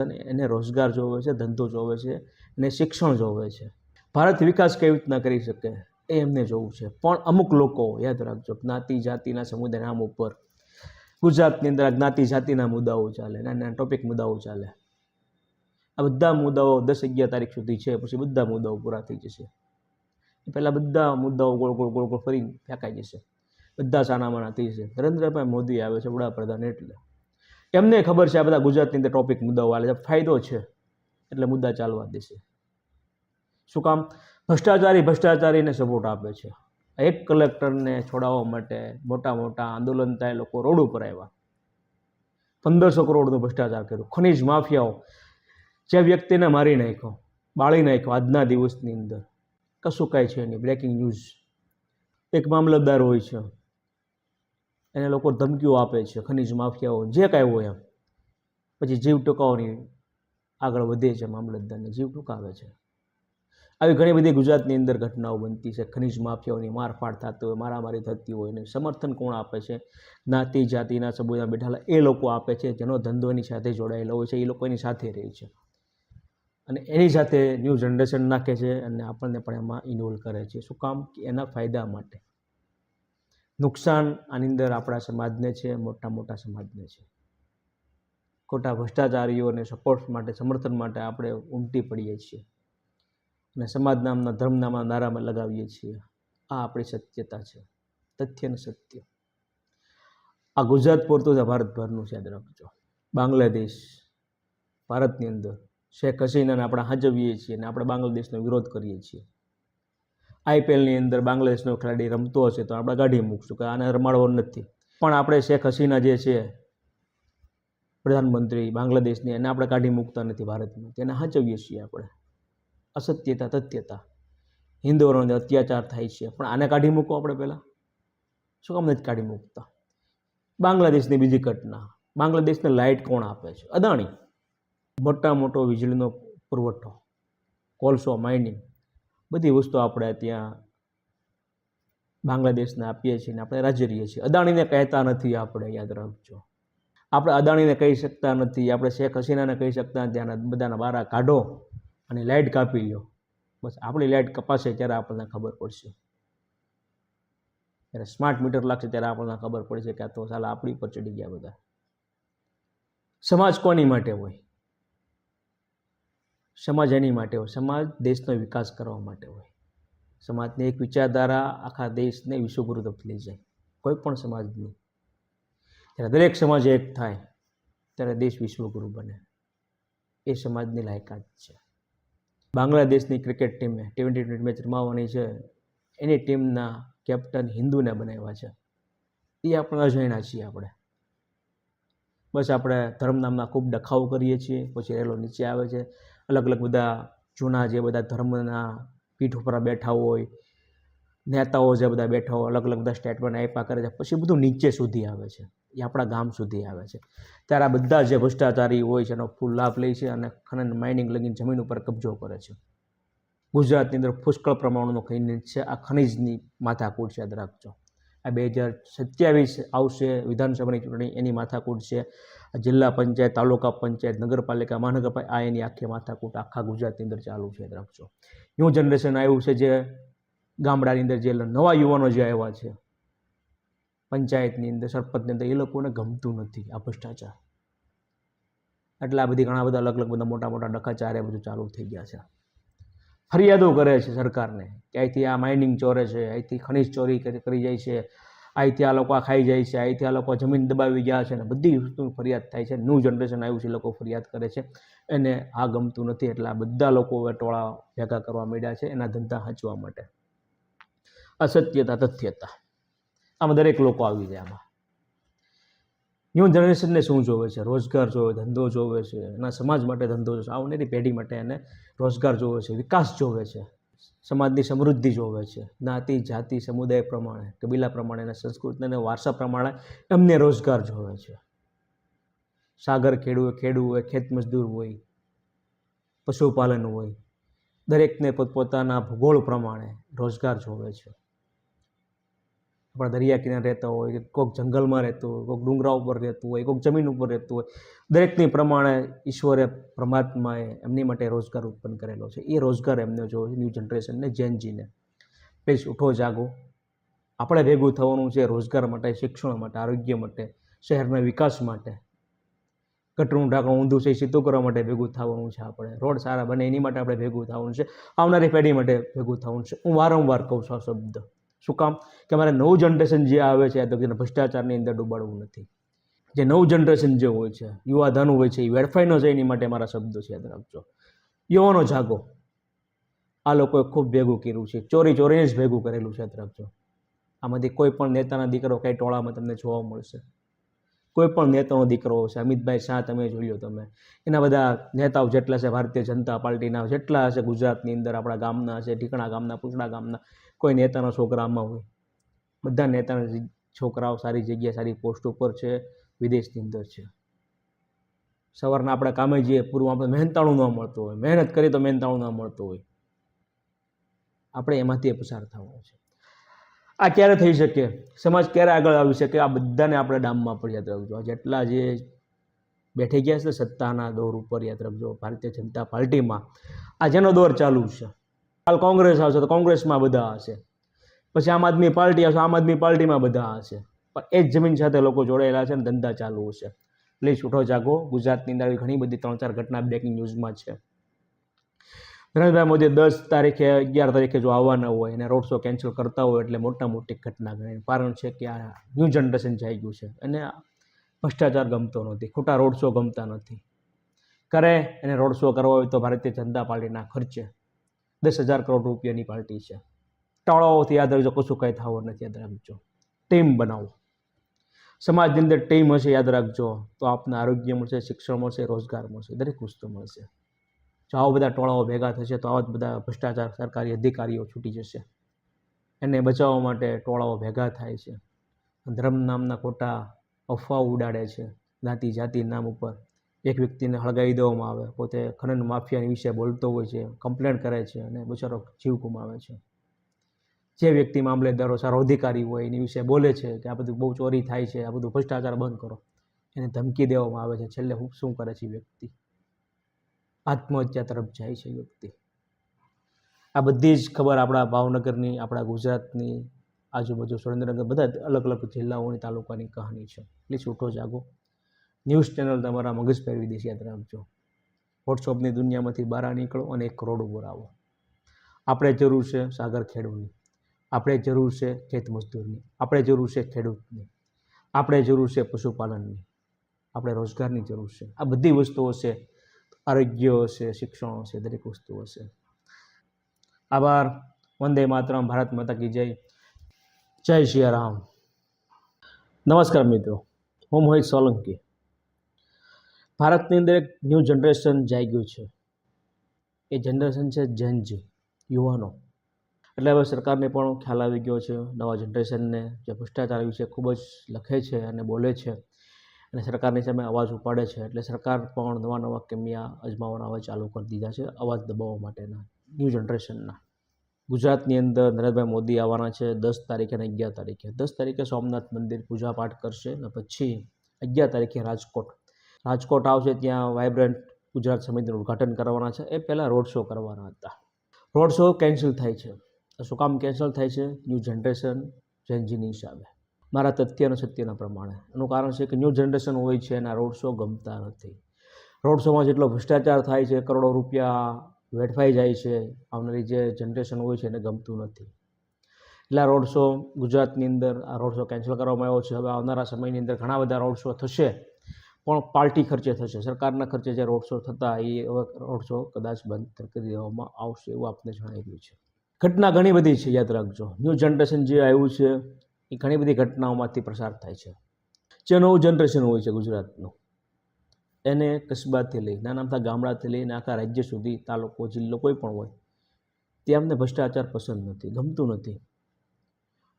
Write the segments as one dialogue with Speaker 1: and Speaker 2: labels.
Speaker 1: અને એને રોજગાર જોવે છે, ધંધો જોવે છે એને શિક્ષણ જોવે છે. ભારત વિકાસ કેવી રીતના કરી શકે એ એમને જોવું છે. પણ અમુક લોકો, યાદ રાખજો, જ્ઞાતિ જાતિના સમુદાય નામ ઉપર. ગુજરાતની અંદર જ્ઞાતિ જાતિના મુદ્દાઓ ચાલે, નાના ટોપિક મુદ્દાઓ ચાલે. આ બધા મુદ્દાઓ દસ અગિયાર તારીખ સુધી છે, પછી બધા મુદ્દાઓ પૂરા થઈ જશે. પહેલાં બધા મુદ્દાઓ ગોળ ગોળ ગોળ ગોળ ફરી ફેંકાઈ જશે. બધા સાનામાના થઈ જશે. નરેન્દ્રભાઈ મોદી આવે છે વડાપ્રધાન એટલે. એમને ખબર છે આ બધા ગુજરાતની અંદર ટોપિક મુદ્દાઓ આવે છે. ફાયદો છે. એટલે મુદ્દા ચાલવા દેશે. શું કામ? ભ્રષ્ટાચારી ભ્રષ્ટાચારીને સપોર્ટ આપે છે. એક કલેક્ટરને છોડાવવા માટે મોટા મોટા આંદોલન થાય લોકો રોડ ઉપર આવ્યા. પંદરસો કરોડનો ભ્રષ્ટાચાર કર્યો. ખનીજ માફિયાઓ. જે વ્યક્તિને મારી નાખ્યો, બાળી નાખ્યો આજના દિવસની અંદર. કશું કાંઈ છે નહીં. બ્રેકિંગ ન્યૂઝ એક મામલતદાર હોય છે. એને લોકો ધમકીઓ આપે છે, ખનીજ માફિયાઓ, જે કાંઈ હોય એમ. પછી જીવ ટૂંકાઓની આગળ વધે છે મામલતદારને, જીવ ટૂંકાવે છે. આવી ઘણી બધી ગુજરાતની અંદર ઘટનાઓ બનતી છે, ખનીજ માફિયાઓની મારફાટ થતી હોય, મારામારી થતી હોય ને સમર્થન કોણ આપે છે? જ્ઞાતિ જાતિના સમુદાય બેઠેલા, એ લોકો આપે છે, જેનો ધંધો એની સાથે જોડાયેલો હોય છે, એ લોકો એની સાથે રહે છે. અને એની સાથે ન્યૂ જનરેશન નાખે છે અને આપણને પણ એમાં ઇન્વોલ્વ કરે છે. શું કામ? કે એના ફાયદા માટે. નુકસાન આની અંદર આપણા સમાજને છે, મોટા મોટા સમાજને છે. ખોટા ભ્રષ્ટાચારીઓને સપોર્ટ માટે, સમર્થન માટે આપણે ઉમટી પડીએ છીએ. અને સમાજ નામના ધર્મ નામના નારામાં લગાવીએ છીએ. આ આપણી સત્યતા છે. તથ્ય અને સત્ય. આ ગુજરાત પૂરતું જ ભારતભરનું યાદ રાખજો. બાંગ્લાદેશ, ભારતની અંદર શેખ હસીનાને આપણે હાજવીએ છીએ અને આપણે બાંગ્લાદેશનો વિરોધ કરીએ છીએ. આઈપીએલની અંદર બાંગ્લાદેશનો ખેલાડી રમતો હશે તો આપણે કાઢી મૂકશું કે આને રમાડવો નથી. પણ આપણે શેખ હસીના જે છે, પ્રધાનમંત્રી બાંગ્લાદેશની, એને આપણે કાઢી મૂકતા નથી ભારતમાં. તેને હાચવીએ છીએ આપણે. અસત્યતા, તથ્યતા. હિન્દુઓને અત્યાચાર થાય છે. પણ આને કાઢી મૂકો આપણે પહેલાં. શું કામ નથી કાઢી મૂકતા? બાંગ્લાદેશની બીજી ઘટના. બાંગ્લાદેશને લાઇટ કોણ આપે છે? અદાણી. મોટા મોટો વીજળીનો પુરવઠો. કોલસો માઇનિંગ. બધી વસ્તુ આપણે ત્યાં બાંગ્લાદેશને આપીએ છીએ ને આપણે રાજી રહીએ છીએ. અદાણીને કહેતા નથી આપણે, યાદ રાખજો. આપણે અદાણીને કહી શકતા નથી, આપણે શેખ હસીનાને કહી શકતા નથી, આના બધાના બારા કાઢો અને લાઇટ કાપી લો. બસ આપણી લાઇટ કપાશે ત્યારે આપણને ખબર પડશે. જ્યારે સ્માર્ટ મીટર લાગશે ત્યારે આપણને ખબર પડશે કે આ તો સાલા આપણી પર ચડી ગયા બધા. સમાજ કોની માટે હોય? સમાજ એની માટે હોય, સમાજ દેશનો વિકાસ કરવા માટે હોય. સમાજની એક વિચારધારા આખા દેશને વિશ્વગુરુ તરફ લઈ જાય, કોઈ પણ સમાજની. જ્યારે દરેક સમાજ એક થાય, ત્યારે દેશ વિશ્વગુરુ બને. એ સમાજની લાયકાત છે. બાંગ્લાદેશની ક્રિકેટ ટીમે ટ્વેન્ટી ટ્વેન્ટી મેચ રમાવાની છે. એની ટીમના કેપ્ટન હિન્દુને બનાવ્યા છે. એ આપણે અજાણ્યા છીએ આપણે. બસ આપણે ધર્મ નામના ખૂબ ડખાવ કરીએ છીએ, પછી રેલો નીચે આવે છે. અલગ અલગ બધા જૂના જે બધા ધર્મના પીઠ ઉપર બેઠા હોય, નેતાઓ જે બધા બેઠા હોય અલગ અલગ બધા સ્ટેટમેન્ટ આપ્યા કરે છે, પછી બધું નીચે સુધી આવે છે, એ આપણા ગામ સુધી આવે છે. ત્યારે આ બધા જે ભ્રષ્ટાચારી હોય છે એનો ફૂલ લાભ લે છે અને ખનન માઇનિંગ લગીને જમીન ઉપર કબજો કરે છે. ગુજરાતની અંદર પુષ્કળ પ્રમાણનું ખનિજ છે, આ ખનિજની માથાકૂટ છે, યાદ રાખજો. આ બે હજાર સત્યાવીસ આવશે વિધાનસભાની ચૂંટણી, એની માથાકૂટ છે. જિલ્લા પંચાયત, તાલુકા પંચાયત, નગરપાલિકા, મહાનગરપાલિકા, આ એની આખી માથાકૂટ આખા ગુજરાતની અંદર ચાલુ છે રાખજો ન્યૂ જનરેશન આવ્યું છે જે ગામડાની અંદર જે નવા યુવાનો જે આવ્યા છે, પંચાયતની અંદર, સરપંચની અંદર, એ લોકોને ગમતું નથી આ ભ્રષ્ટાચાર. એટલે આ બધી ઘણા બધા અલગ અલગ બધા મોટા મોટા ડકાચાર એ બધું ચાલુ થઈ ગયા છે. ફરિયાદો કરે છે સરકારને કે અહીંથી આ માઇનિંગ ચોરે છે, અહીંથી ખનિજ ચોરી કરી જાય છે. અહીંથી આ લોકો આ ખાઈ જાય છે અહીંથી આ લોકો જમીન દબાવી ગયા છે અને બધી વસ્તુની ફરિયાદ થાય છે. ન્યૂ જનરેશન આવ્યું છે, એ લોકો ફરિયાદ કરે છે. એને આ ગમતું નથી એટલે આ બધા લોકો હવે ટોળા ભેગા કરવા માંડ્યા છે, એના ધંધા હાંચવા માટે. અસત્યતા, તથ્યતા. આમાં દરેક લોકો આવી જાય આમાં. ન્યૂ જનરેશનને શું જોવે છે? રોજગાર જોવે, ધંધો જોવે છે, એના સમાજ માટે ધંધો જોવે છે. આવનારી પેઢી માટે એને રોજગાર જોવે છે, વિકાસ જોવે છે. સમાજની સમૃદ્ધિ જોવે છે. જ્ઞાતિ, જાતિ, સમુદાય પ્રમાણે, કબીલા પ્રમાણે અને સંસ્કૃતિ અને વારસા પ્રમાણે એમને રોજગાર જોવે છે. સાગર ખેડૂ ખેડૂ હોય ખેત હોય, પશુપાલન હોય, દરેકને પોતપોતાના ભૂગોળ પ્રમાણે રોજગાર જોવે છે. આપણા દરિયા કિનારે રહેતા હોય કોઈક જંગલમાં રહેતું હોય, કોઈક ડુંગરા ઉપર રહેતું હોય, કોઈક જમીન ઉપર રહેતું હોય, દરેકની પ્રમાણે ઈશ્વરે પરમાત્માએ એમની માટે રોજગાર ઉત્પન્ન કરેલો છે. એ રોજગાર એમને જો ન્યૂ જનરેશનને જૈનજીને પ્લીઝ ઉઠો જાગો. આપણે ભેગું થવાનું છે રોજગાર માટે, શિક્ષણ માટે, આરોગ્ય માટે, શહેરના વિકાસ માટે. ગટરું ઢાંકણું ઊંધું છે સીધું કરવા માટે ભેગું થવાનું છે આપણે. રોડ સારા બને એની માટે આપણે ભેગું થવાનું છે. આવનારી પેઢી માટે ભેગું થવાનું છે. હું વારંવાર કહું છું આ શબ્દ. શું કામ? કે મારે નવું જનરેશન જે આવે છે તો તેને ભ્રષ્ટાચારની અંદર ડૂબાડવું નથી. જે નવું જનરેશન જે હોય છે યુવા ધન હોય છે, એ વેડફાઈ ન જાય એની માટે મારા શબ્દો છે, યાદ રાખજો. યુવાનો જાગો. આ લોકોએ ખૂબ ભેગું કર્યું છે. ચોરી ચોરીને જ ભેગું કરેલું છે, યાદ રાખજો. આમાંથી કોઈ પણ નેતાના દીકરો કઈ ટોળામાં તમને જોવા મળશે. કોઈ પણ નેતાનો દીકરો હશે અમિતભાઈ શાહ તમે જોઈ લો તમે. એના બધા નેતાઓ જેટલા છે, ભારતીય જનતા પાર્ટીના, જેટલા હશે ગુજરાતની અંદર, આપણા ગામના હશે ઢીકણા ગામના પૂછડા ગામના કોઈ નેતાના છોકરા આમાં હોય. બધા નેતાના છોકરાઓ સારી જગ્યાએ સારી પોસ્ટ ઉપર છે, વિદેશની અંદર છે. સવારના આપણે કામે જઈએ, પૂરું આપણે મહેનતાણું ન મળતું હોય. મહેનત કરીએ તો મહેનતાણું ન મળતું હોય. આપણે એમાંથી પસાર થવાનું છે. આ ક્યારે થઈ શકે? સમાજ ક્યારે આગળ આવી શકે? આ બધાને આપણે ડામમાં પણ યાદ રાખજો. જેટલા જે બેઠી ગયા છે સત્તાના દોર ઉપર, યાદ રાખજો. ભારતીય જનતા પાર્ટીમાં. આ જેનો દોર ચાલુ છે. કાલ કોંગ્રેસ આવશે તો કોંગ્રેસમાં બધા હશે. પછી આમ આદમી પાર્ટી આવશે, આમ આદમી પાર્ટીમાં બધા હશે. પણ એ જ જમીન સાથે લોકો જોડાયેલા છે અને ધંધા ચાલુ હશે પ્લીઝ ઉઠો જાગો. ગુજરાતની અંદર ઘણી બધી ત્રણ ચાર ઘટના બ્રેકિંગ ન્યૂઝમાં છે. નરેન્દ્રભાઈ મોદી દસ તારીખે, અગિયાર તારીખે જો આવવાના હોય અને રોડ શો કેન્સલ કરતા હોય એટલે મોટા મોટી ઘટના ગણાય. કારણ છે કે આ ન્યૂ જનરેશન જઈ ગયું છે અને ભ્રષ્ટાચાર ગમતો નથી, ખોટા રોડ શો ગમતા નથી. કરે અને રોડ શો કરવા હોય તો ભારતીય જનતા પાર્ટીના ખર્ચે દસ હજાર કરોડ રૂપિયાની પાર્ટી છે. ટાળાઓથી યાદ રાખજો, કશું કંઈ થવાનું નથી, યાદ રાખજો. ટીમ બનાવો. સમાજની અંદર ટીમ હશે, યાદ રાખજો. તો આપને આરોગ્ય મળશે, શિક્ષણ મળશે, રોજગાર મળશે, દરેક વસ્તુ મળશે. જો આવા બધા ટોળાઓ ભેગા થશે, તો આવા જ બધા ભ્રષ્ટાચાર સરકારી અધિકારીઓ છૂટી જશે. એને બચાવવા માટે ટોળાઓ ભેગા થાય છે. ધર્મ નામના ખોટા અફવાઓ ઉડાડે છે જ્ઞાતિ જાતિ નામ ઉપર. એક વ્યક્તિને હળગાવી દેવામાં આવે, પોતે ખનન માફિયાની વિશે બોલતો હોય છે કમ્પ્લેન કરે છે અને બચારો જીવ ગુમાવે છે. જે વ્યક્તિ મામલેદારો સારો અધિકારી હોય એની વિશે બોલે છે કે આ બધું બહુ ચોરી થાય છે, આ બધું ભ્રષ્ટાચાર બંધ કરો, એને ધમકી દેવામાં આવે છે. છેલ્લે શું કરે છે વ્યક્તિ? આત્મહત્યા તરફ જાય છે વ્યક્તિ. આ બધી જ ખબર આપણા ભાવનગરની, આપણા ગુજરાતની, આજુબાજુ સુરેન્દ્રનગર, બધા અલગ અલગ જિલ્લાઓની તાલુકાની કહાની છે. પ્લીઝ ઉઠો જાગો. ન્યૂઝ ચેનલ તમારા મગજ ફેરવી દેશે યાદ રાખજો વોટ્સઅપની દુનિયામાંથી બહાર નીકળો અને એક કરોડ ઉપર આવો. આપણે જરૂર છે સાગર ખેડૂતની. આપણે જરૂર છે ખેત મજદૂરની. આપણે જરૂર છે ખેડૂતની. આપણે જરૂર છે પશુપાલનની. આપણે રોજગારની જરૂર છે. આ બધી વસ્તુઓ છે. આરોગ્ય હશે શિક્ષણ હશે દરેક વસ્તુ હશે આભાર. વંદે માતરમ. ભારત માતા કી જય. જય શ્રી રામ. નમસ્કાર મિત્રો. હું મોહિત સોલંકી. ભારતની અંદર એક ન્યૂ જનરેશન જાગ્યું છે. એ જનરેશન છે જનજી યુવાનો. એટલે હવે સરકારને પણ ખ્યાલ આવી ગયો છે, નવા જનરેશનને જે ભ્રષ્ટાચાર વિશે ખૂબ જ લખે છે અને બોલે છે અને સરકારની સામે અવાજ ઉપાડે છે. એટલે સરકાર પણ નવા નવા કેમિયા અજમાવવાના હવે ચાલુ કરી દીધા છે, અવાજ દબાવવા માટેના ન્યૂ જનરેશનના ગુજરાતની અંદર નરેન્દ્રભાઈ મોદી આવવાના છે દસ તારીખે અને અગિયાર તારીખે. દસ તારીખે સોમનાથ મંદિર પૂજા પાઠ કરશે અને પછી અગિયાર તારીખે રાજકોટ રાજકોટ આવશે ત્યાં વાઇબ્રન્ટ ગુજરાત સમિતિનું ઉદ્ઘાટન કરવાના છે. એ પહેલાં રોડ શો કરવાના હતા. રોડ શો કેન્સલ થાય છે. શું કામ કેન્સલ થાય છે? ન્યૂ જનરેશન જેનજીની હિસાબે. મારા તથ્ય અને સત્યના પ્રમાણે. એનું કારણ છે કે ન્યૂ જનરેશન હોય છે એના રોડ શો ગમતા નથી. રોડ શોમાં જેટલો ભ્રષ્ટાચાર થાય છે, કરોડો રૂપિયા વેડફાઈ જાય છે, આવનારી જે જનરેશન હોય છે એને ગમતું નથી. એટલે રોડ શો ગુજરાતની અંદર આ રોડ શો કેન્સલ કરવામાં આવ્યો છે. હવે આવનારા સમયની અંદર ઘણા બધા રોડ શો થશે. પણ પાર્ટી ખર્ચે થશે. સરકારના ખર્ચે જે રોડ શો થતા એ હવે રોડ શો કદાચ બંધ કરી દેવામાં આવશે એવું આપને જણાવી રહ્યું છે. ઘટના ઘણી બધી છે, યાદ રાખજો. ન્યૂ જનરેશન જે આવ્યું છે, એ ઘણી બધી ઘટનાઓમાંથી પ્રસાર થાય છે. જે નવું જનરેશન હોય છે ગુજરાતનું, એને કસ્બાથી લઈ નાના મોટા ગામડાથી લઈને આખા રાજ્ય સુધી, તાલુકો, જિલ્લો કોઈ પણ હોય, તે અમને ભ્રષ્ટાચાર પસંદ નથી, ગમતું નથી.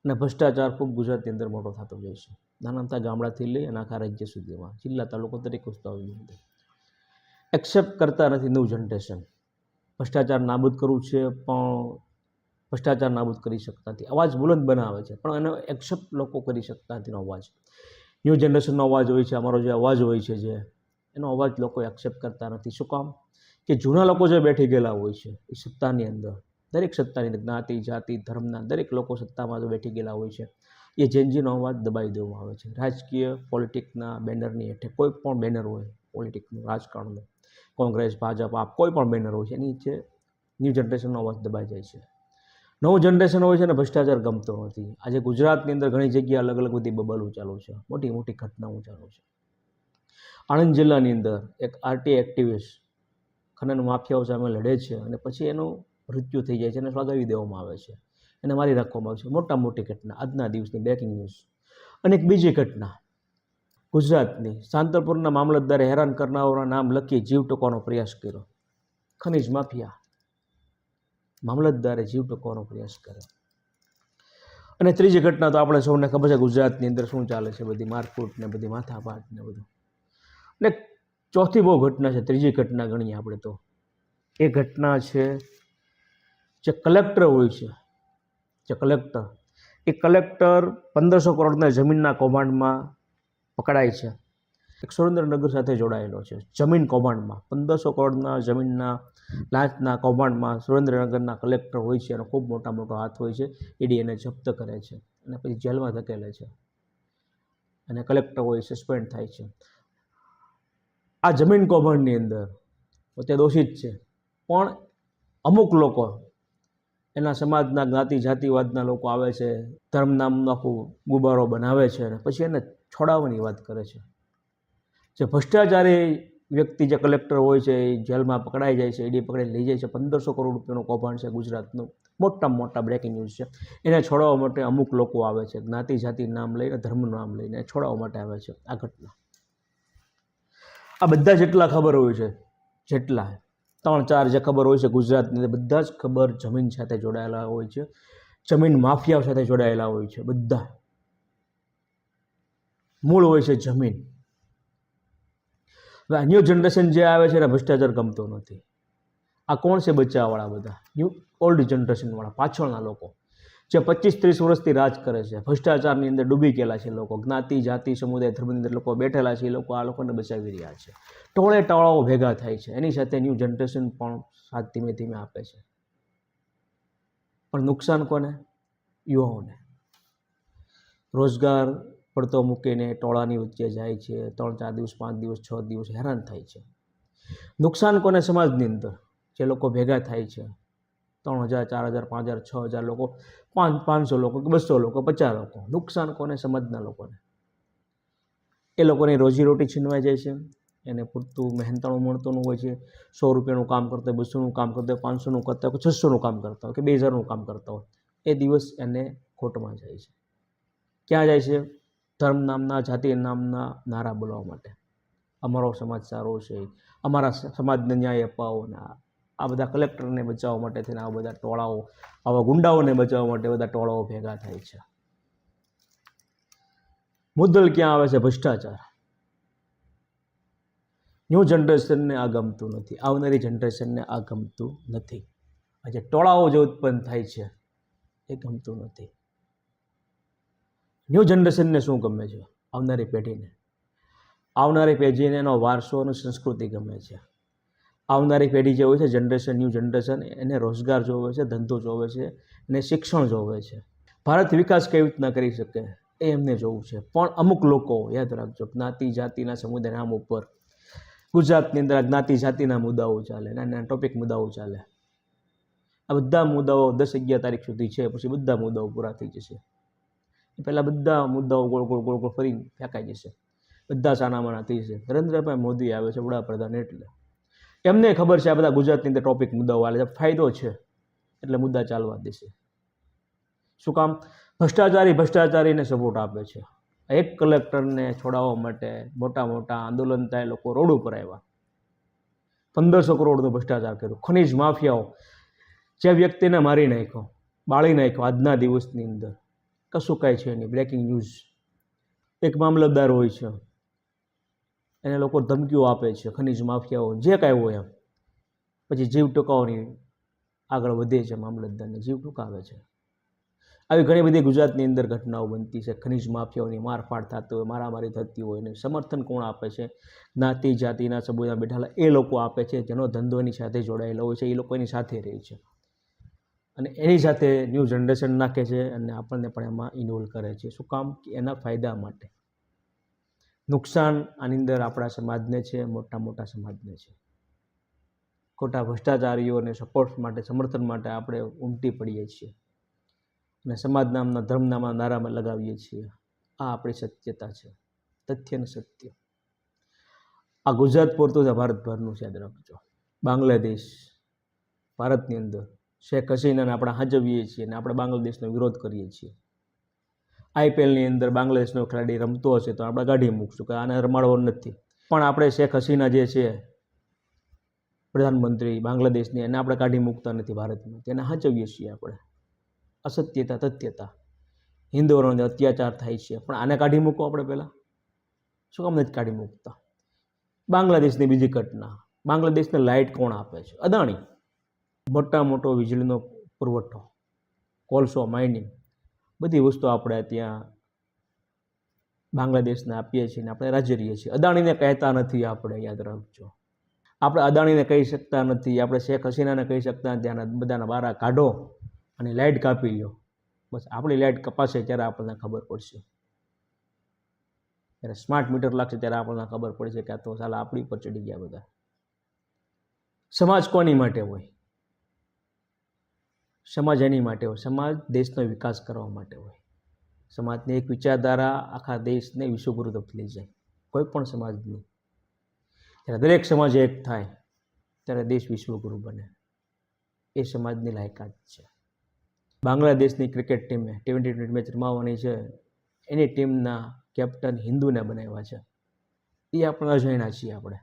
Speaker 1: અને ભ્રષ્ટાચાર ખૂબ ગુજરાતની અંદર મોટો થતો જાય છે. નાના નાના ગામડાથી લઈ અને આખા રાજ્ય સુધીમાં, જિલ્લા તાલુકો દરેક વસ્તુઓની અંદર. એક્સેપ્ટ કરતા નથી ન્યૂ જનરેશન ભ્રષ્ટાચાર નાબૂદ કરવું છે, પણ ભ્રષ્ટાચાર નાબૂદ કરી શકતા નથી. અવાજ બુલંદ બનાવે છે, પણ એનો એક્સેપ્ટ લોકો કરી શકતા નથી અવાજ. ન્યૂ જનરેશનનો અવાજ હોય છે, અમારો જે અવાજ હોય છે જે, એનો અવાજ લોકો એક્સેપ્ટ કરતા નથી. શું કામ? કે જૂના લોકો જે બેઠી ગયેલા હોય છે, એ સત્તાની અંદર દરેક સત્તાની જ્ઞાતિ, જાતિ, ધર્મના દરેક લોકો સત્તામાં બેઠી ગયેલા હોય છે. એ જેનજીનો અવાજ દબાવી દેવામાં આવે છે. રાજકીય પોલિટિકના બેનરની હેઠે કોઈ પણ બેનર હોય પોલિટિકનું રાજકારણનું, કોંગ્રેસ, ભાજપ, આપ કોઈ પણ બેનર હોય છે, એની નીચે ન્યૂ જનરેશનનો અવાજ દબાઈ જાય છે. નવું જનરેશન હોય છે ને, ભ્રષ્ટાચાર ગમતો નથી. આજે ગુજરાતની અંદર ઘણી જગ્યાએ અલગ અલગ બધી બબલો ચાલુ છે. મોટી મોટી ઘટનાઓ ચાલુ છે. આણંદ જિલ્લાની અંદર એક આરટી એક્ટિવિસ્ટ ખનન માફિયાઓ સામે લડે છે અને પછી એનું મૃત્યુ થઈ જાય છે અને સળગાવી દેવામાં આવે છે. એને મારી રાખવામાં આવે છે. મોટા મોટી ઘટના. આજના દિવસની બ્રેકિંગ ન્યૂઝ અને એક બીજી ઘટના. ગુજરાતની સાંતરપુરના મામલતદારે હેરાન કરનારાઓના નામ લખી જીવ ટૂંકવાનો પ્રયાસ કર્યો. ખનીજ માફિયા. મામલતદારે જીવ ટૂંકવાનો પ્રયાસ કર્યો. અને ત્રીજી ઘટના તો આપણે સૌને ખબર છે, ગુજરાતની અંદર શું ચાલે છે? બધી મારકૂટ ને બધી માથાપાટ ને બધું. અને ચોથી બહુ ઘટના છે. ત્રીજી ઘટના ગણીએ આપણે તો. એ ઘટના છે જે કલેક્ટર હોય છે, જે કલેક્ટર, એ કલેક્ટર પંદરસો કરોડના જમીનના કૌભાંડમાં પકડાય છે. એક સુરેન્દ્રનગર સાથે જોડાયેલો છે, જમીન કૌભાંડમાં, પંદરસો કરોડના જમીનના લાંચના કૌભાંડમાં સુરેન્દ્રનગરના કલેક્ટર હોય છે એનો ખૂબ મોટા મોટો હાથ હોય છે, ઈડી એને જપ્ત કરે છે અને પછી જેલમાં ધકેલે છે. અને કલેક્ટર હોય, સસ્પેન્ડ થાય છે. આ જમીન કૌભાંડની અંદર, પોતે દોષિત છે, પણ અમુક લોકો એના સમાજના જ્ઞાતિ જાતિવાદના લોકો આવે છે, ધર્મ નામનો આખું ગુબારો બનાવે છે અને પછી એને છોડાવવાની વાત કરે છે. જે ભ્રષ્ટાચારી વ્યક્તિ જે કલેક્ટર હોય છે, એ જેલમાં પકડાઈ જાય છે, ઈડી પકડાઈ લઈ જાય છે. પંદરસો કરોડ રૂપિયાનું કૌભાંડ છે ગુજરાતનું. મોટામાં મોટા બ્રેકિંગ ન્યૂઝ છે. એને છોડાવવા માટે અમુક લોકો આવે છે. જ્ઞાતિ જાતિ નામ લઈને ધર્મનું નામ લઈને છોડાવવા માટે આવે છે આ ઘટના. આ બધા જેટલા ખબર હોય છે, જેટલા ત્રણ ચાર જે ખબર હોય છે ગુજરાતની, બધા જ ખબર જમીન સાથે જોડાયેલા હોય છે. જમીન માફિયાઓ સાથે જોડાયેલા હોય છે બધા. મૂળ હોય છે જમીન. હવે આ ન્યૂ જનરેશન જે આવે છે એને ભ્રષ્ટાચાર ગમતો નથી. આ કોણ છે બચ્ચાવાળા બધા? ન્યૂ ઓલ્ડ જનરેશનવાળા પાછળના લોકો. જે પચીસ ત્રીસ વર્ષથી રાજ કરે છે. ભ્રષ્ટાચારની અંદર ડૂબી ગયેલા છે લોકો. જ્ઞાતિ, જાતિ, સમુદાય, ધર્મની અંદર લોકો બેઠેલા છે એ લોકો. આ લોકોને બચાવી રહ્યા છે. ટોળે ટોળાઓ ભેગા થાય છે. એની સાથે ન્યૂ જનરેશન પણ સાથ ધીમે ધીમે આપે છે. પણ નુકસાન કોને? યુવાઓને. રોજગાર પડતો મૂકીને ટોળાની વચ્ચે જાય છે. ત્રણ, ચાર દિવસ, પાંચ દિવસ, છ દિવસ હેરાન થાય છે. નુકસાન કોને? સમાજની અંદર. જે લોકો ભેગા થાય છે. ત્રણ હજાર, ચાર હજાર, પાંચ હજાર, છ હજાર લોકો, પાંચ, પાંચસો લોકો કે બસો લોકો, પચાસ લોકો. નુકસાન કોને? સમાજના લોકોને. એ લોકોની રોજીરોટી છીનવાઈ જાય છે. એને પૂરતું મહેનતાણું મળતું હોય છે. સો રૂપિયાનું કામ કરતા હોય, બસોનું કામ કરતા હોય, પાંચસોનું કરતા હોય, કે છસોનું કામ કરતા હોય, કે બે હજારનું કામ કરતા હોય. એ દિવસ એને ખોટમાં જાય છે. ક્યાં જાય છે? ધર્મ નામના, જાતિ નામના નારા બોલવા માટે. અમારો સમાજ સારો છે. અમારા સમાજને ન્યાય અપાવો ને આ બધા કલેક્ટરને બચાવવા માટે થઈને આ બધા ટોળાઓ, આવા ગુંડાઓને બચાવવા માટે બધા ટોળાઓ ભેગા થાય છે. મુદ્દલ ક્યાં આવે છે? ભ્રષ્ટાચાર. ન્યૂ જનરેશનને આ ગમતું નથી. આવનારી જનરેશનને આ ગમતું નથી. આજે ટોળાઓ જે ઉત્પન્ન થાય છે, એ ગમતું નથી. ન્યૂ જનરેશનને શું ગમે છે? આવનારી પેઢીને. આવનારી પેઢીને એનો વારસો અને સંસ્કૃતિ ગમે છે. આવનારી પેઢી જે હોય છે જનરેશન ન્યૂ જનરેશન એને રોજગાર જોવે છે, ધંધો જોવે છે અને શિક્ષણ જોવે છે. ભારત વિકાસ કેવી રીતના કરી શકે એ એમને જોવું છે. પણ અમુક લોકો, યાદ રાખજો, જ્ઞાતિ, જાતિના સમુદાય નામ ઉપર. ગુજરાતની અંદર જ્ઞાતિ, જાતિના મુદ્દાઓ ચાલે, નાના ટોપિક મુદ્દાઓ ચાલે. આ બધા મુદ્દાઓ દસ અગિયાર તારીખ સુધી છે, પછી બધા મુદ્દાઓ પૂરા થઈ જશે. પહેલાં બધા મુદ્દાઓ ગોળ ગોળ ગોળ ગોળ ફરી ફેંકાઈ જશે. બધા સાનામાના થઈ જશે. નરેન્દ્રભાઈ મોદી આવે છે વડાપ્રધાન એટલે. એમને ખબર છે આ બધા ગુજરાતની અંદર ટોપિક મુદ્દાઓ આવે છે. ફાયદો છે. એટલે મુદ્દા ચાલવા દેશે. શું કામ? ભ્રષ્ટાચારી ભ્રષ્ટાચારીને સપોર્ટ આપે છે. એક કલેક્ટરને છોડાવવા માટે મોટા મોટા આંદોલન થાય લોકો રોડ ઉપર આવ્યા. પંદરસો કરોડનો ભ્રષ્ટાચાર કર્યો. ખનીજ માફિયાઓ. જે વ્યક્તિને મારી નાખ્યો, બાળી નાખ્યો આજના દિવસની અંદર. કશું કાંઈ છે નહીં. બ્રેકિંગ ન્યૂઝ એક મામલતદાર હોય છે. એને લોકો ધમકીઓ આપે છે, ખનીજ માફિયાઓ, જે કાંઈ હોય એમ. પછી જીવ ટકાવવાની આગળ વધે છે મામલતદારને, જીવ ટૂંકાવે છે. આવી ઘણી બધી ગુજરાતની અંદર ઘટનાઓ બનતી છે, ખનિજ માફિયાઓની મારફાડ થતી હોય, મારામારી થતી હોય એને સમર્થન કોણ આપે છે? જ્ઞાતિ, જાતિના સમુદાય બેઠાલા, એ લોકો આપે છે, જેનો ધંધો એની સાથે જોડાયેલો હોય છે, એ લોકો એની સાથે રહે છે. અને એની સાથે ન્યૂ જનરેશન નાખે છે અને આપણને પણ એમાં ઇન્વોલ્વ કરે છે. શું કામ? કે એના ફાયદા માટે. નુકસાન આની અંદર આપણા સમાજને છે, મોટા મોટા સમાજને છે. ખોટા ભ્રષ્ટાચારીઓને સપોર્ટ માટે, સમર્થન માટે આપણે ઉમટી પડીએ છીએ. અને સમાજ નામના ધર્મ નારામાં લગાવીએ છીએ. આ આપણી સત્યતા છે. તથ્ય અને સત્ય. આ ગુજરાત પૂરતું જ ભારતભરનું યાદ રાખજો. બાંગ્લાદેશ, ભારતની અંદર શેખ હસીનાને આપણે હાજવીએ છીએ અને આપણે બાંગ્લાદેશનો વિરોધ કરીએ છીએ. આઈપીએલની અંદર બાંગ્લાદેશનો ખેલાડી રમતો હશે તો આપણે કાઢી મૂકશું કે આને રમાડવો નથી. પણ આપણે શેખ હસીના જે છે, પ્રધાનમંત્રી બાંગ્લાદેશની, એને આપણે કાઢી મૂકતા નથી ભારતમાં. તેને હાચવીએ છીએ આપણે. અસત્યતા, તથ્યતા. હિન્દુઓનો અત્યાચાર થાય છે, પણ આને કાઢી મૂકો આપણે પહેલાં. શું કામ નથી કાઢી મૂકતા? બાંગ્લાદેશની બીજી ઘટના. બાંગ્લાદેશને લાઇટ કોણ આપે છે? અદાણી. મોટા મોટો વીજળીનો પુરવઠો. કોલસો માઇનિંગ. બધી વસ્તુ આપણે ત્યાં બાંગ્લાદેશને આપીએ છીએ ને આપણે રાજી રહીએ છીએ. અદાણીને કહેતા નથી આપણે, યાદ રાખજો. આપણે અદાણીને કહી શકતા નથી, આપણે શેખ હસીનાને કહી શકતા નથી, આના બધાના બારા કાઢો અને લાઇટ કાપી લો બસ આપણી લાઇટ કપાશે ત્યારે આપણને ખબર પડશે. જ્યારે સ્માર્ટ મીટર લાગશે ત્યારે આપણને ખબર પડશે કે આ તો સાલા આપણી પર ચડી ગયા બધા. સમાજ કોની માટે હોય? સમાજ એની માટે હોય. સમાજ દેશનો વિકાસ કરવા માટે હોય. સમાજની એક વિચારધારા આખા દેશને વિશ્વગુરુ તરફ લઈ જાય. કોઈ પણ સમાજની. જ્યારે દરેક સમાજ એક થાય, ત્યારે દેશ વિશ્વગુરુ બને. એ સમાજની લાયકાત છે. બાંગ્લાદેશની ક્રિકેટ ટીમે ટ્વેન્ટી ટ્વેન્ટી મેચ રમાવાની છે. એની ટીમના કેપ્ટન હિન્દુને બનાવ્યા છે. એ આપણે અજાણ્યા છીએ આપણે.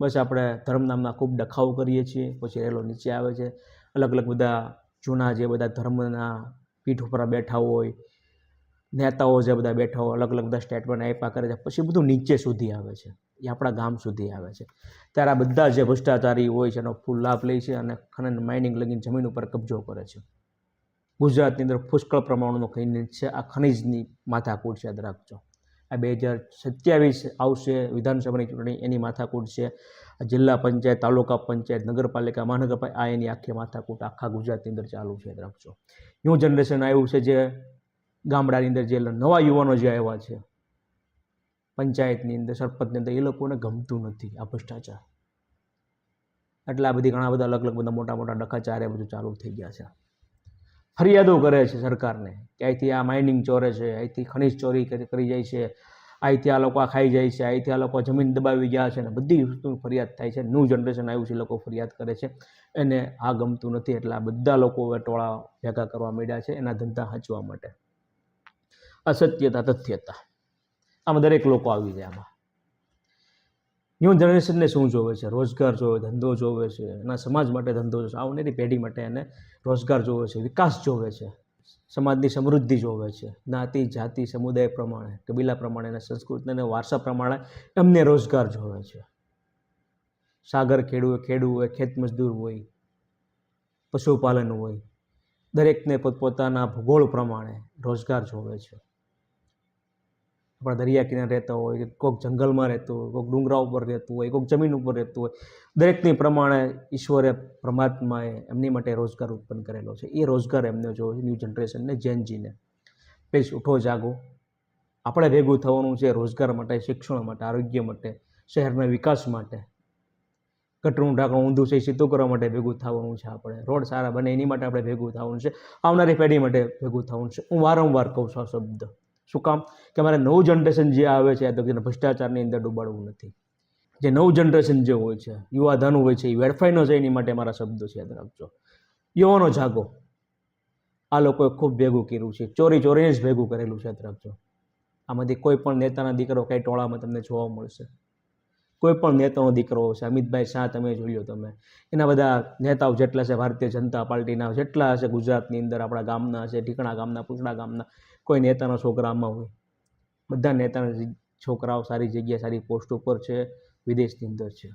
Speaker 1: બસ આપણે ધર્મ નામના ખૂબ ડખાવ કરીએ છીએ, પછી રેલો નીચે આવે છે. અલગ અલગ બધા જૂના જે બધા ધર્મના પીઠ ઉપર બેઠા હોય, નેતાઓ જે બધા બેઠા હોય, અલગ અલગ બધા સ્ટેટમેન્ટ આપ્યા કરે છે, પછી બધું નીચે સુધી આવે છે, એ આપણા ગામ સુધી આવે છે. ત્યારે આ બધા જે ભ્રષ્ટાચારી હોય છે એનો ફૂલ લાભ લે છે અને ખનન માઇનિંગ લગીને જમીન ઉપર કબજો કરે છે. ગુજરાતની અંદર પુષ્કળ પ્રમાણનો ખનિજ છે, આ ખનિજની માથાકૂટ છે યાદ રાખજો આ બે હજાર સત્યાવીસ આવશે વિધાનસભાની ચૂંટણી, એની માથાકૂટ છે. જિલ્લા પંચાયત, તાલુકા પંચાયત, નગરપાલિકા, મહાનગરપાલિકા, આ એની આખી માથાકૂટ આખા ગુજરાતની અંદર ચાલુ છે રાખજો. ન્યૂ જનરેશન આવ્યું છે જે ગામડાની અંદર જે નવા યુવાનો જે આવ્યા છે, પંચાયતની અંદર, સરપંચની અંદર, એ લોકોને ગમતું નથી આ ભ્રષ્ટાચાર. એટલે આ બધી ઘણા બધા અલગ અલગ બધા મોટા મોટા ડકાચાર એ બધું ચાલુ થઈ ગયા છે. ફરિયાદો કરે છે સરકારને કે અહીંથી આ માઇનિંગ ચોરે છે અહીંથી ખનિજ ચોરી કરી જાય છે અહીંથી આ લોકો આ ખાઈ જાય છે અહીંથી આ લોકો જમીન દબાવી ગયા છે ને બધી વસ્તુની ફરિયાદ થાય છે. ન્યૂ જનરેશન આવ્યું છે લોકો ફરિયાદ કરે છે. એને આ ગમતું નથી એટલે આ બધા લોકો હવે ટોળા ભેગા કરવા માંડ્યા છે એના ધંધા હાંચવા માટે. અસત્યતા, તથ્યતા. આમાં દરેક લોકો આવી જાય આમાં. ન્યૂ જનરેશનને શું જોવે છે? રોજગાર જોવે ધંધો જોવે છે, એના સમાજ માટે ધંધો છે, આવનારી પેઢી માટે એને રોજગાર જોવે છે, વિકાસ જોવે છે, સમાજની સમૃદ્ધિ જોવે છે, જ્ઞાતિ, જાતિ, સમુદાય પ્રમાણે, કબીલા પ્રમાણે અને સંસ્કૃતિ અને વારસા પ્રમાણે એમને રોજગાર જોવે છે. સાગર ખેડૂ ખેડૂ હોય, ખેત હોય, પશુપાલન હોય, દરેકને પોતપોતાના ભૂગોળ પ્રમાણે રોજગાર જોવે છે. આપણા દરિયા કિનારે રહેતા હોય કોઈક જંગલમાં રહેતું હોય, કોઈક ડુંગરા ઉપર રહેતું હોય, કોઈક જમીન ઉપર રહેતું હોય, દરેકની પ્રમાણે ઈશ્વરે પરમાત્માએ એમની માટે રોજગાર ઉત્પન્ન કરેલો છે. એ રોજગાર એમને જો ન્યૂ જનરેશનને જૈનજીને પ્લીઝ ઉઠો, જાગો. આપણે ભેગું થવાનું છે રોજગાર માટે, શિક્ષણ માટે, આરોગ્ય માટે, શહેરના વિકાસ માટે. કટરું ઢાંકણું ઊંધું છે સીધું કરવા માટે ભેગું થવાનું છે આપણે. રોડ સારા બને એની માટે આપણે ભેગું થવાનું છે. આવનારી પેઢી માટે ભેગું થવાનું છે. હું વારંવાર કહું છું આ શબ્દ. શું કામ? કે મારે નવું જનરેશન જે આવે છે તો તેને ભ્રષ્ટાચારની અંદર ડૂબાડવું નથી. જે નવું જનરેશન જે હોય છે યુવા ધન હોય છે, એ વેડફાઈ ન જાય એની માટે મારા શબ્દો છે, યાદ રાખજો. યુવાનો જાગો. આ લોકોએ ખૂબ ભેગું કર્યું છે. ચોરી ચોરીને જ ભેગું કરેલું છે, યાદ રાખજો. આમાંથી કોઈ પણ નેતાના દીકરો કઈ ટોળામાં તમને જોવા મળશે. કોઈ પણ નેતાનો દીકરો હશે અમિતભાઈ શાહ તમે જોઈ લો તમે. એના બધા નેતાઓ જેટલા છે, ભારતીય જનતા પાર્ટીના, જેટલા હશે ગુજરાતની અંદર આપણા ગામના હશે ઠીકણા ગામના, પૂછડા ગામના કોઈ નેતાના છોકરા આમાં હોય. બધા નેતાના છોકરાઓ સારી જગ્યાએ સારી પોસ્ટ ઉપર છે, વિદેશની અંદર છે.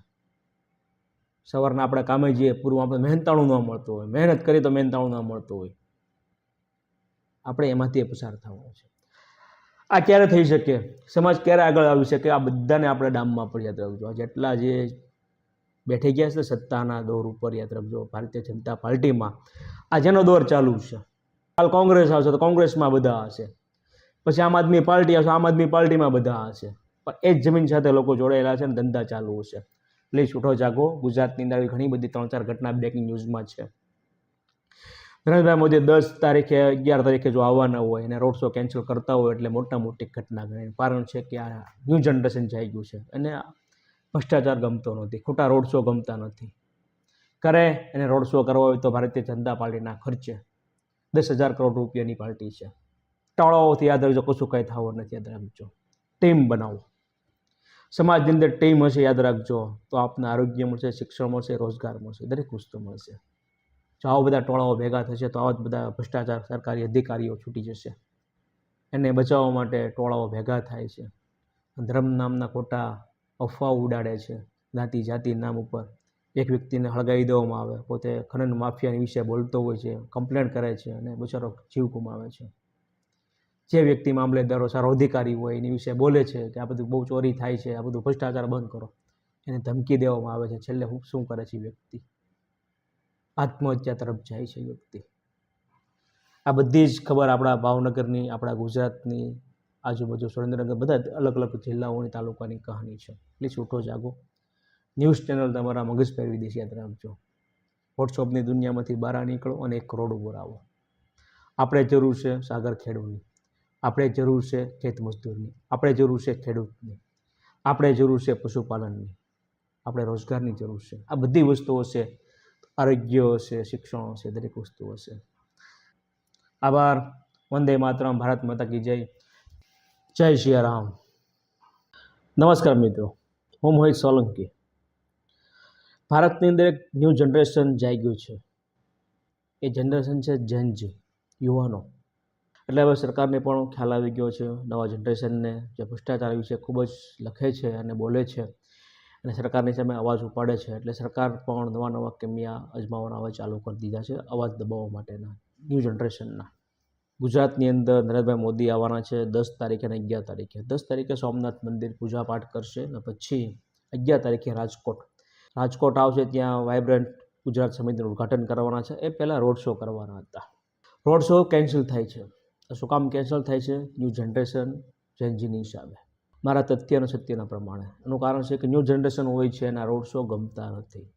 Speaker 1: સવારના આપણે કામે જઈએ, પૂરું આપણે મહેનતાણું ન મળતું હોય. મહેનત કરીએ તો મહેનતાણું ન મળતું હોય. આપણે એમાંથી પસાર થવાનું છે. આ ક્યારે થઈ શકે? સમાજ ક્યારે આગળ આવી શકે? આ બધાને આપણે ડામમાં પણ યાદ રાખજો. જેટલા જે બેઠી ગયા છે સત્તાના દોર ઉપર, યાદ રાખજો. ભારતીય જનતા પાર્ટીમાં આ જેનો દોર ચાલુ છે. કાલ કોંગ્રેસ આવશે તો કોંગ્રેસમાં બધા હશે. પછી આમ આદમી પાર્ટી આવશે, આમ આદમી પાર્ટીમાં બધા હશે. પણ એ જ જમીન સાથે લોકો જોડાયેલા છે અને ધંધા ચાલુ હશે પ્લીઝ ઉઠો જાગો, ગુજરાતની અંદર આવી ઘણી બધી ત્રણ ચાર ઘટના બ્રેકિંગ ન્યૂઝમાં છે. નરેન્દ્રભાઈ મોદી દસ તારીખે, અગિયાર તારીખે જો આવવાના હોય અને રોડ શો કેન્સલ કરતા હોય એટલે મોટા મોટી ઘટના ગણાય. કારણ છે કે આ ન્યૂ જનરેશન જઈ ગયું છે અને ભ્રષ્ટાચાર ગમતો નથી, ખોટા રોડ શો ગમતા નથી. કરે અને રોડ શો કરવો હોય તો ભારતીય જનતા પાર્ટીના ખર્ચે દસ હજાર કરોડ રૂપિયાની પાર્ટી છે. ટાળાઓથી યાદ રાખજો કશું કંઈ થવું નથી, યાદ રાખજો. ટીમ બનાવો. સમાજની અંદર ટીમ હશે, યાદ રાખજો. તો આપને આરોગ્ય મળશે, શિક્ષણ મળશે, રોજગાર મળશે, દરેક વસ્તુ મળશે. જો આવા બધા ટોળાઓ ભેગા થશે, તો આવા જ બધા ભ્રષ્ટાચાર સરકારી અધિકારીઓ છૂટી જશે. એને બચાવવા માટે ટોળાઓ ભેગા થાય છે. ધર્મ નામના ખોટા અફવાઓ ઉડાડે છે જ્ઞાતિ જાતિ નામ ઉપર. એક વ્યક્તિને હળગાવી દેવામાં આવે, પોતે ખનન માફિયાની વિશે બોલતો હોય છે કમ્પ્લેન કરે છે અને બચારો જીવ ગુમાવે છે. જે વ્યક્તિ મામલેદારો સારો અધિકારી હોય એની વિશે બોલે છે કે આ બધું બહુ ચોરી થાય છે, આ બધું ભ્રષ્ટાચાર બંધ કરો, એને ધમકી દેવામાં આવે છે. છેલ્લે હું શું કરે છે વ્યક્તિ? આત્મહત્યા તરફ જાય છે વ્યક્તિ. આ બધી જ ખબર આપણા ભાવનગરની, આપણા ગુજરાતની, આજુબાજુ સુરેન્દ્રનગર, બધા અલગ અલગ જિલ્લાઓની તાલુકાની કહાની છે. પ્લીઝ ઉઠો જાગો. ન્યૂઝ ચેનલ તમારા મગજ પર દેશે યાદ રાખજો વોટ્સઅપની દુનિયામાંથી બહાર નીકળો અને એક કરોડ ઉપર આવો. આપણે જરૂર છે સાગર ખેડૂતની. આપણે જરૂર છે ખેત મજદૂરની. આપણે જરૂર છે ખેડૂતની. આપણે જરૂર છે પશુપાલનની. આપણે રોજગારની જરૂર છે. આ બધી વસ્તુઓ છે. આરોગ્ય હશે શિક્ષણ હશે દરેક વસ્તુ હશે આભાર. વંદે માતરમ. ભારત માતા કી જય. જય સિયારામ નમસ્કાર મિત્રો. હું મોહિત સોલંકી. ભારતની અંદર એક ન્યૂ જનરેશન જાગ્યું છે. એ જનરેશન છે જનજી યુવાનો. એટલે હવે સરકારને પણ ખ્યાલ આવી ગયો છે, નવા જનરેશનને જે ભ્રષ્ટાચાર વિશે ખૂબ જ લખે છે અને બોલે છે અને સરકારની સામે અવાજ ઉપાડે છે. એટલે સરકાર પણ નવા નવા કેમિયા અજમાવવાના હવે ચાલુ કરી દીધા છે અવાજ દબાવવા માટેના ન્યૂ જનરેશનના ગુજરાતની અંદર નરેન્દ્રભાઈ મોદી આવવાના છે દસ તારીખે અને અગિયાર તારીખે. દસ તારીખે સોમનાથ મંદિર પૂજા પાઠ કરશે અને પછી અગિયાર તારીખે રાજકોટ રાજકોટ આવશે ત્યાં વાઇબ્રન્ટ ગુજરાત સમિતિનું ઉદ્ઘાટન કરવાના છે. એ પહેલાં રોડ શો કરવાના હતા. રોડ શો કેન્સલ થાય છે. શું કામ કેન્સલ થાય છે? ન્યૂ જનરેશન જેનજીની હિસાબે. મારા તથ્ય અને સત્યના પ્રમાણે. એનું કારણ છે કે ન્યૂ જનરેશન હોય છે એના રોડ શો ગમતા નથી.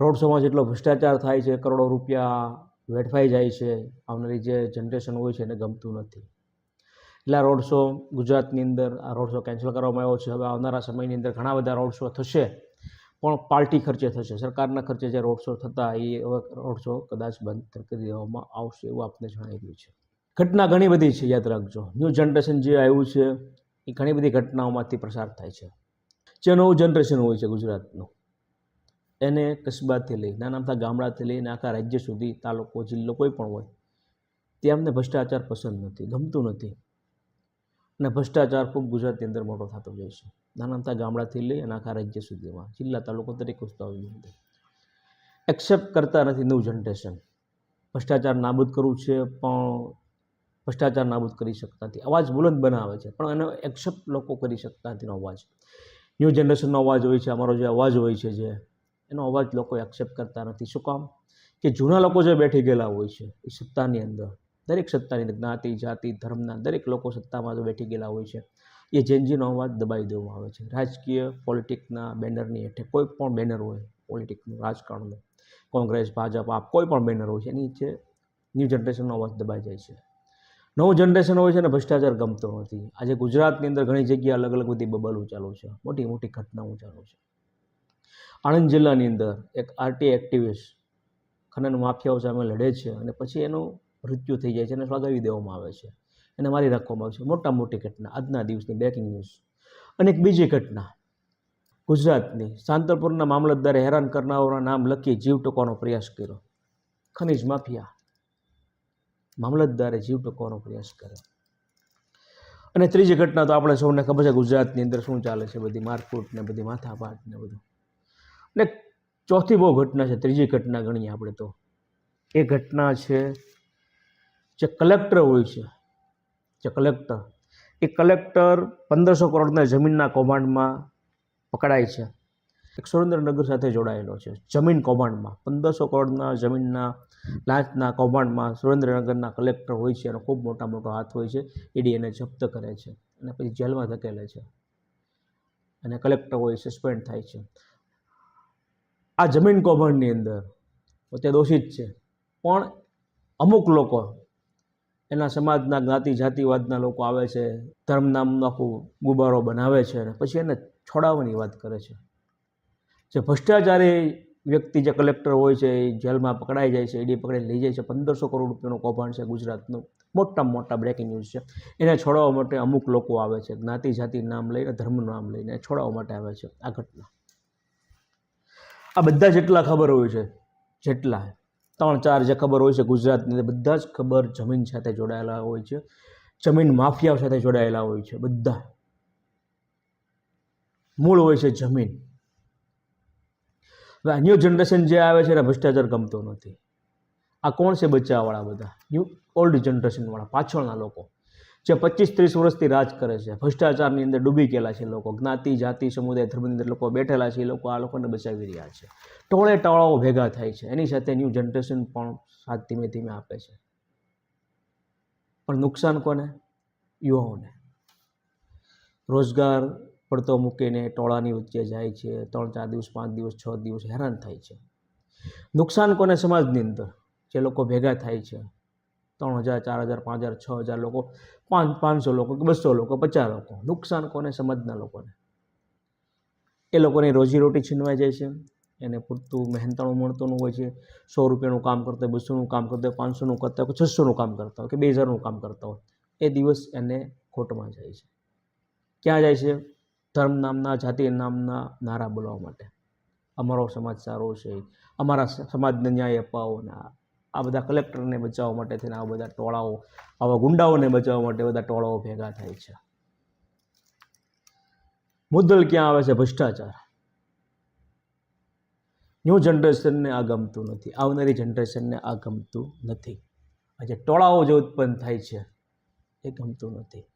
Speaker 1: રોડ શોમાં જેટલો ભ્રષ્ટાચાર થાય છે, કરોડો રૂપિયા વેડફાઈ જાય છે, આવનારી જે જનરેશન હોય છે એને ગમતું નથી. એટલે આ રોડ શો ગુજરાતની અંદર આ રોડ શો કેન્સલ કરવામાં આવ્યો છે. હવે આવનારા સમયની અંદર ઘણા બધા રોડ શો થશે. પણ પાર્ટી ખર્ચે થશે. સરકારના ખર્ચે જે રોડ શો થતા એ હવે રોડ શો કદાચ બંધ કરી દેવામાં આવશે એવું આપને જણાવી રહ્યું છે. ઘટના ઘણી બધી છે, યાદ રાખજો. ન્યૂ જનરેશન જે આવ્યું છે, એ ઘણી બધી ઘટનાઓમાંથી પ્રસાર થાય છે. જે નવું જનરેશન હોય છે ગુજરાતનું, એને કસ્બાથી લઈ નાના મોટા ગામડાથી લઈને આખા રાજ્ય સુધી, તાલુકો, જિલ્લો કોઈ પણ હોય, તે અમને ભ્રષ્ટાચાર પસંદ નથી, ગમતું નથી. અને ભ્રષ્ટાચાર ખૂબ ગુજરાતની અંદર મોટો થતો જાય છે. નાના મોટા ગામડાથી લઈ અને આખા રાજ્ય સુધીમાં, જિલ્લા તાલુકો દરેક વસ્તુઓની અંદર. એક્સેપ્ટ કરતા નથી ન્યૂ જનરેશન ભ્રષ્ટાચાર નાબૂદ કરવું છે પણ ભ્રષ્ટાચાર નાબૂદ કરી શકતા નથી. અવાજ બુલંદ બનાવે છે, પણ એનો એક્સેપ્ટ લોકો કરી શકતા નથી અવાજ. ન્યૂ જનરેશનનો અવાજ હોય છે, અમારો જે અવાજ હોય છે જે, એનો અવાજ લોકો એક્સેપ્ટ કરતા નથી. શું કામ? કે જૂના લોકો જે બેઠી ગયેલા હોય છે, એ સત્તાની અંદર દરેક સત્તાની જ્ઞાતિ, જાતિ, ધર્મના દરેક લોકો સત્તામાં બેઠી ગયેલા હોય છે. એ જેનજીનો અવાજ દબાઈ દેવામાં આવે છે. રાજકીય પોલિટિકના બેનરની હેઠે કોઈ પણ બેનર હોય પોલિટિકનું રાજકારણનું, કોંગ્રેસ, ભાજપ, આપ કોઈ પણ બેનર હોય છે, એની નીચે ન્યૂ જનરેશનનો અવાજ દબાઈ જાય છે. નવું જનરેશન હોય છે ને ભ્રષ્ટાચાર ગમતો નથી. આજે ગુજરાતની અંદર ઘણી જગ્યાએ અલગ અલગ બધી બબલો ચાલુ છે. મોટી મોટી ઘટનાઓ ચાલુ છે. આણંદ જિલ્લાની અંદર એક આરટી એક્ટિવિસ્ટ ખનન માફિયાઓ સામે લડે છે અને પછી એનું મૃત્યુ થઈ જાય છે અને સળગાવી દેવામાં આવે છે. એને મારી રાખવામાં આવે છે. મોટા મોટી ઘટના. આજના દિવસની બ્રેકિંગ ન્યૂઝ અને એક બીજી ઘટના. ગુજરાતની સાંતરપુરના મામલતદારે હેરાન કરનારાઓના નામ લખી જીવ ટૂંકવાનો પ્રયાસ કર્યો. ખનીજ માફિયા. મામલતદારે જીવ ટૂંકવાનો પ્રયાસ કર્યો. અને ત્રીજી ઘટના તો આપણે સૌને ખબર છે ગુજરાતની અંદર શું ચાલે છે બધી મારકૂટ ને બધી માથાપાટ ને બધું. અને ચોથી બહુ ઘટના છે. ત્રીજી ઘટના ગણીએ આપણે તો. એ ઘટના છે જે કલેક્ટર હોય છે, જે કલેક્ટર, એ કલેક્ટર પંદરસો કરોડના જમીનના કૌભાંડમાં પકડાય છે. એક સુરેન્દ્રનગર સાથે જોડાયેલો છે, જમીન કૌભાંડમાં, પંદરસો કરોડના જમીનના લાંચના કૌભાંડમાં સુરેન્દ્રનગરના કલેક્ટર હોય છે એનો ખૂબ મોટા મોટો હાથ હોય છે, ઈડી એને જપ્ત કરે છે અને પછી જેલમાં ધકેલે છે. અને કલેક્ટર હોય સસ્પેન્ડ થાય છે. આ જમીન કૌભાંડની અંદર, પોતે દોષિત છે, પણ અમુક લોકો એના સમાજના જ્ઞાતિ, જાતિવાદના લોકો આવે છે ધર્મ નામનું આખું ગુબારો બનાવે છે અને પછી એને છોડાવવાની વાત કરે છે. જે ભ્રષ્ટાચારી વ્યક્તિ જે કલેક્ટર હોય છે એ જેલમાં પકડાઈ જાય છે, ઈડી પકડીને લઈ જાય છે. પંદરસો કરોડ રૂપિયાનું કૌભાંડ છે ગુજરાતનું. મોટામાં મોટા બ્રેકિંગ ન્યૂઝ છે. એને છોડાવવા માટે અમુક લોકો આવે છે, જ્ઞાતિ, જાતિ નામ લઈને, ધર્મનું નામ લઈને છોડાવવા માટે આવે છે આ ઘટના. આ બધા જેટલા ખબર હોય છે, જેટલા ત્રણ ચાર જે ખબર હોય છે ગુજરાતની બધા જ ખબર જમીન સાથે જોડાયેલા હોય છે. જમીન માફિયાઓ સાથે જોડાયેલા હોય છે બધા. મૂળ હોય છે જમીન. હવે ન્યૂ જનરેશન જે આવે છે એને ભ્રષ્ટાચાર ગમતો નથી. આ કોણ છે બચ્ચાવાળા બધા? ન્યૂ ઓલ્ડ જનરેશનવાળા પાછળના લોકો. જે પચીસ ત્રીસ વર્ષથી રાજ કરે છે. ભ્રષ્ટાચારની અંદર ડૂબી ગયેલા છે લોકો. જ્ઞાતિ, જાતિ, સમુદાય, ધર્મની અંદર લોકો બેઠેલા છે, એ લોકો આ લોકોને બચાવી રહ્યા છે. ટોળે ટોળાઓ ભેગા થાય છે. એની સાથે ન્યૂ જનરેશન પણ સાથ ધીમે ધીમે આપે છે. પણ નુકસાન કોને? યુવાઓને. રોજગાર પડતો મૂકીને ટોળાની વચ્ચે જાય છે. ત્રણ, ચાર દિવસ, પાંચ દિવસ, છ દિવસ હેરાન થાય છે. નુકસાન કોને? સમાજની અંદર. જે લોકો ભેગા થાય છે. ત્રણ હજાર, ચાર હજાર, પાંચ હજાર, છ હજાર લોકો, પાંચ, પાંચસો લોકો કે બસો લોકો, પચાસ લોકો. નુકસાન કોને? સમાજના લોકોને. એ લોકોની રોજીરોટી છીનવાઈ જાય છે. એને પૂરતું મહેનતાણું મળતું હોય છે. સો રૂપિયાનું કામ કરતા હોય, બસોનું કામ કરતા હોય, પાંચસોનું કરતા હોય છસોનું કામ કરતા હોય કે બે હજારનું કામ કરતા હોય. એ દિવસ એને ખોટમાં જાય છે. ક્યાં જાય છે? ધર્મ નામના, જાતિ નામના નારા બોલવા માટે. અમારો સમાજ સારો છે. અમારા સમાજને ન્યાય અપાવો ને આ- બધા કલેક્ટરને બચાવવા માટે થઈને આ બધા ટોળાઓ, આવા ગુંડાઓને બચાવવા માટે બધા ટોળાઓ ભેગા થાય છે. મુદ્દલ ક્યાં આવે છે? ભ્રષ્ટાચાર. ન્યૂ જનરેશનને આ ગમતું નથી. આવનારી જનરેશનને આ ગમતું નથી. આજે ટોળાઓ જે ઉત્પન્ન થાય છે, એ ગમતું નથી.